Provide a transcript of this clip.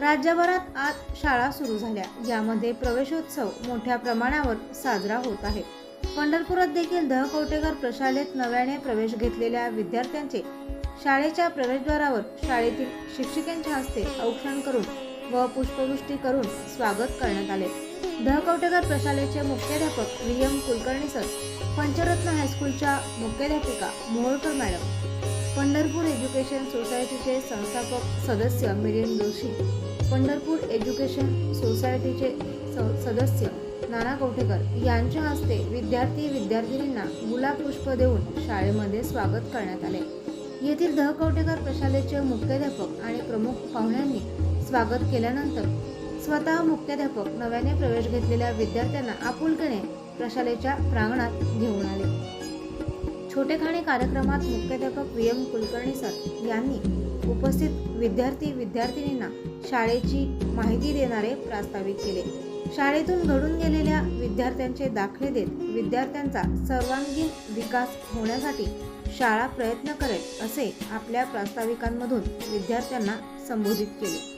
राज्यभरात आज शाळा सुरू झाल्या. यामध्ये प्रवेशोत्सव मोठ्या प्रमाणावर साजरा होत आहे. पंढरपुरात देखील दहकवटेकर प्रशालेत नव्याने प्रवेश घेतलेल्या विद्यार्थ्यांचे शाळेच्या प्रवेशद्वारावर शाळेतील शिक्षिकांच्या हस्ते औक्षण करून व पुष्पवृष्टी करून स्वागत करण्यात आले. दहकवटेकर प्रशालेचे मुख्याध्यापक V M Kulkarni sir Pancharatna हायस्कूलच्या मुख्याध्यापिका मोहोळकर मॅडम पंढरपूर एज्युकेशन सोसायटीचे संस्थापक सदस्य मिलिंद जोशी पंढरपूर एज्युकेशन सोसायटीचे स- सदस्य नाना कवठेकर यांच्या हस्ते विद्यार्थी विद्यार्थिनींना गुलाब पुष्प देऊन शाळेमध्ये स्वागत करण्यात आले. येथील दह कवठेकर प्रशालेचे मुख्याध्यापक आणि प्रमुख पाहुण्यांनी स्वागत केल्यानंतर स्वतः मुख्याध्यापक नव्याने प्रवेश घेतलेल्या विद्यार्थ्यांना आपुलकीने प्रशालेच्या प्रांगणात घेऊन आले. छोटेखानी कार्यक्रमात मुख्याध्यापक व्ही एम कुलकर्णी सर यांनी उपस्थित विद्यार्थी विद्यार्थिनींना शाळेची माहिती देणारे प्रास्ताविक केले. शाळेतून घडून गेलेल्या विद्यार्थ्यांचे दाखले देत विद्यार्थ्यांचा सर्वांगीण विकास होण्यासाठी शाळा प्रयत्न करेल असे आपल्या प्रास्ताविकांमधून विद्यार्थ्यांना संबोधित केले.